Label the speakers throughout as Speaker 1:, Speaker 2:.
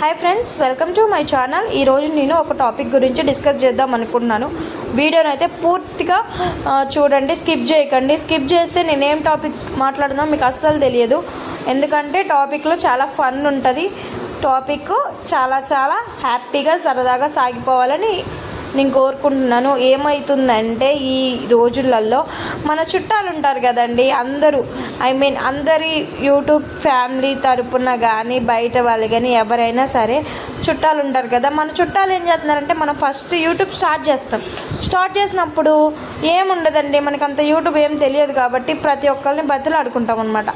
Speaker 1: Hi friends welcome to my channel ఈరోజు నేను ఒక టాపిక్ గురించి డిస్కస్ చేద్దాం అనుకుంటున్నాను. వీడియోని అయితే పూర్తిగా చూడండి స్కిప్ చేయకండి. స్కిప్ చేస్తే నేనేం టాపిక్ మాట్లాడుతున్నా మీకు అస్సలు తెలియదు. ఎందుకంటే టాపిక్లో చాలా ఫన్ ఉంటుంది. టాపిక్ చాలా చాలా హ్యాపీగా సరదాగా సాగిపోవాలని నేను కోరుకుంటున్నాను. ఏమవుతుందంటే ఈ రోజులలో మన చుట్టాలు ఉంటారు కదండి అందరూ ఐ మీన్ అందరి యూట్యూబ్ ఫ్యామిలీ తరపున కానీ బయట వాళ్ళు కానీ ఎవరైనా సరే చుట్టాలు ఉంటారు కదా మన చుట్టాలు ఏం చేస్తున్నారంటే మనం ఫస్ట్ యూట్యూబ్ స్టార్ట్ చేస్తాం. స్టార్ట్ చేసినప్పుడు ఏముండదండి మనకు అంత యూట్యూబ్ ఏం తెలియదు కాబట్టి ప్రతి ఒక్కరిని బతులు ఆడుకుంటాం అనమాట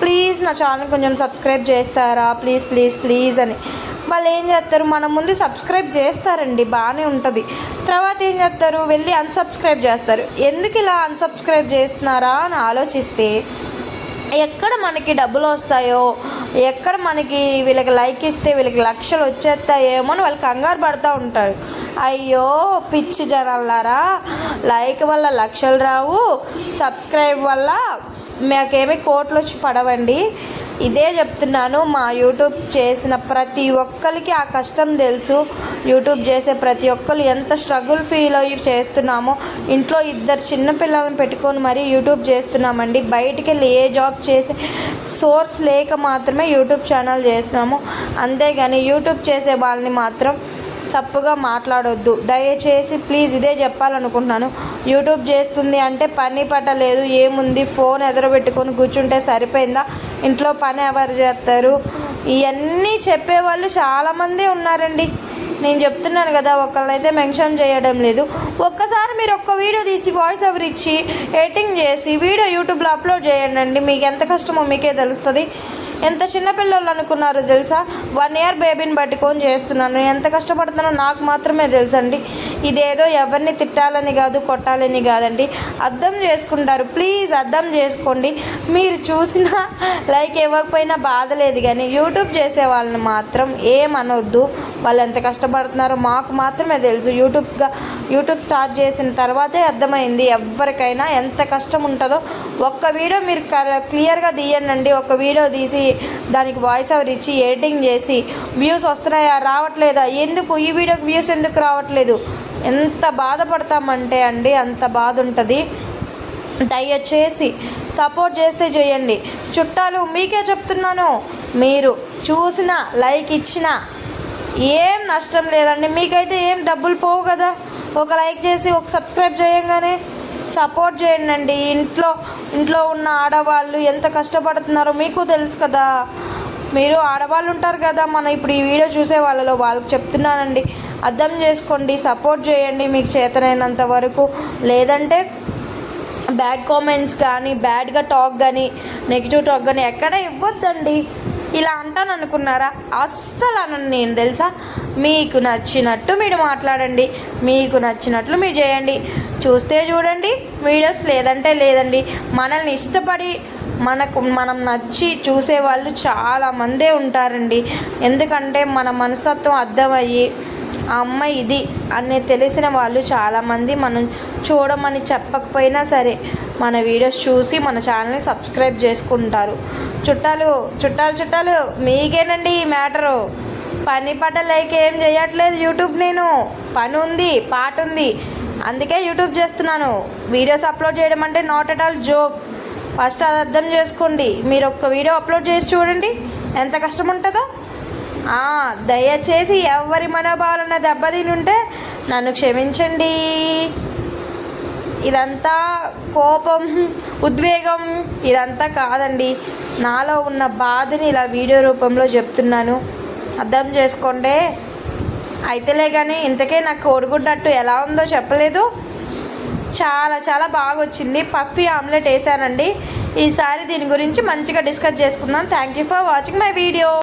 Speaker 1: ప్లీజ్ నా ఛానల్ కొంచెం సబ్స్క్రైబ్ చేస్తారా? ప్లీజ్ ప్లీజ్ ప్లీజ్ అని. వాళ్ళు ఏం చేస్తారు? మన ముందు సబ్స్క్రైబ్ చేస్తారండి బాగానే ఉంటుంది. తర్వాత ఏం చేస్తారు? వెళ్ళి అన్సబ్స్క్రైబ్ చేస్తారు. ఎందుకు ఇలా అన్సబ్స్క్రైబ్ చేస్తున్నారా అని ఆలోచిస్తే ఎక్కడ మనకి డబ్బులు వస్తాయో ఎక్కడ మనకి వీళ్ళకి లైక్ ఇస్తే వీళ్ళకి లక్షలు వచ్చేస్తాయేమో అని వాళ్ళు కంగారు పడుతూ ఉంటారు. అయ్యో పిచ్చి జనాలారా లైక్ వల్ల లక్షలు రావు సబ్స్క్రైబ్ వల్ల మాకేమి కోట్లు వచ్చి పడవండి. ఇదే చెప్తున్నాను మా యూట్యూబ్ చేసిన ప్రతి ఒక్కరికి ఆ కష్టం తెలుసు. యూట్యూబ్ చేసే ప్రతి ఒక్కరు ఎంత స్ట్రగుల్ ఫీల్ అయ్యి చేస్తున్నామో ఇంట్లో ఇద్దరు చిన్నపిల్లలను పెట్టుకొని మరీ యూట్యూబ్ చేస్తున్నామండి. బయటికి వెళ్ళి ఏ జాబ్ చేసే సోర్స్ లేక మాత్రమే యూట్యూబ్ ఛానల్ చేస్తున్నాము. అంతేగాని యూట్యూబ్ చేసే వాళ్ళని మాత్రం తప్పుగా మాట్లాడొద్దు. దయచేసి ప్లీజ్ ఇదే చెప్పాలనుకుంటున్నాను. యూట్యూబ్ చేస్తుంది అంటే పని పట్టలేదు ఏముంది? ఫోన్ ఎదురబెట్టుకొని కూర్చుంటే సరిపోయిందా? ఇంట్లో పని ఎవరు చేస్తారు? ఇవన్నీ చెప్పేవాళ్ళు చాలామంది ఉన్నారండి. నేను చెప్తున్నాను కదా ఒకళ్ళనైతే మెన్షన్ చేయడం లేదు. ఒక్కసారి మీరు ఒక్క వీడియో తీసి వాయిస్ ఓవర్ ఇచ్చి ఎడిటింగ్ చేసి వీడియో యూట్యూబ్లో అప్లోడ్ చేయండి. మీకు ఎంత కష్టమో మీకే తెలుస్తుంది. ఎంత చిన్నపిల్లలు అనుకున్నారో తెలుసా? వన్ ఇయర్ బేబీని పట్టుకొని చేస్తున్నాను. ఎంత కష్టపడుతున్నానో నాకు మాత్రమే తెలుసండి. ఇదేదో ఎవరిని తిట్టాలని కాదు కొట్టాలని కాదండి. అర్థం చేసుకుంటారు. ప్లీజ్ అర్థం చేసుకోండి. మీరు చూసిన లైక్ ఇవ్వకపోయినా బాధ లేదు కానీ యూట్యూబ్ చేసే వాళ్ళని మాత్రం ఏమనొద్దు. వాళ్ళు ఎంత కష్టపడుతున్నారో మాకు మాత్రమే తెలుసు. యూట్యూబ్గా యూట్యూబ్ స్టార్ట్ చేసిన తర్వాతే అర్థమైంది. ఎవరికైనా ఎంత కష్టం ఉంటుందో ఒక్క వీడియో మీరు క్లియర్గా తీయనండి. ఒక వీడియో తీసి దానికి వాయిస్ ఓవర్ ఇచ్చి ఎడిటింగ్ చేసి వ్యూస్ వస్తున్నాయా రావట్లేదా ఎందుకు ఈ వీడియోకి వ్యూస్ ఎందుకు రావట్లేదు? ఎంత బాధపడతామంటే అండి అంత బాధ ఉంటుంది దయచేసి సపోర్ట్ చేస్తే చేయండి. చుట్టాలు మీకే చెప్తున్నాను. మీరు చూసిన లైక్ ఇచ్చిన ఏం నష్టం లేదండి. మీకైతే ఏం డబ్బులు పోవు కదా. ఒక లైక్ చేసి ఒక సబ్స్క్రైబ్ చేయంగానే సపోర్ట్ చేయండి అండి ఇంట్లో ఇంట్లో ఉన్న ఆడవాళ్ళు ఎంత కష్టపడుతున్నారో మీకు తెలుసు కదా. మీరు ఆడవాళ్ళు ఉంటారు కదా. మన ఇప్పుడు ఈ వీడియో చూసే వాళ్ళలో వాళ్ళకి చెప్తున్నానండి. అర్థం చేసుకోండి సపోర్ట్ చేయండి మీకు చేతనైనంత వరకు. లేదంటే బ్యాడ్ కామెంట్స్ కానీ బ్యాడ్గా టాక్ కానీ నెగిటివ్ టాక్ కానీ ఎక్కడ ఇవ్వద్దండి. ఇలా అంటాను అనుకున్నారా అస్సలు అనను నేను తెలుసా? మీకు నచ్చినట్టు మీరు మాట్లాడండి. మీకు నచ్చినట్లు మీరు చేయండి. చూస్తే చూడండి. వీడియోస్ లేదంటే లేదండి. మనల్ని ఇష్టపడి మనకు మనం నచ్చి చూసేవాళ్ళు చాలామందే ఉంటారండి. ఎందుకంటే మన మనస్తత్వం అర్థమయ్యి ఆ అమ్మాయి ఇది అని తెలిసిన వాళ్ళు చాలామంది మనం చూడమని చెప్పకపోయినా సరే మన వీడియోస్ చూసి మన ఛానల్ని సబ్స్క్రైబ్ చేసుకుంటారు. చుట్టాలు చుట్టాలు చుట్టాలు మీకేనండి ఈ మ్యాటరు? పని పట్ట లైక్ ఏం చేయట్లేదు యూట్యూబ్ నేను. పని ఉంది పాట ఉంది. అందుకే యూట్యూబ్ చేస్తున్నాను. వీడియోస్ అప్లోడ్ చేయడం అంటే not at all joke. First అది అర్థం చేసుకోండి. మీరు ఒక్క వీడియో అప్లోడ్ చేసి చూడండి. ఎంత కష్టం ఉంటుందో. దయచేసి ఎవరి మనోభావాలన్న దెబ్బతిని ఉంటే నన్ను క్షమించండి. ఇదంతా కోపం ఉద్వేగం ఇదంతా కాదండి. నాలో ఉన్న బాధని ఇలా వీడియో రూపంలో చెప్తున్నాను. అర్థం చేసుకోండి. అయితేలే కానీ ఇంతకే నాకు కోడిగుడ్డట్టు ఎలా ఉందో చెప్పలేదు. చాలా చాలా బాగా వచ్చింది పఫీ ఆమ్లెట్ వేసానండి. ఈసారి దీని గురించి మంచిగా డిస్కస్ చేసుకుందాం. Thank you for watching my video.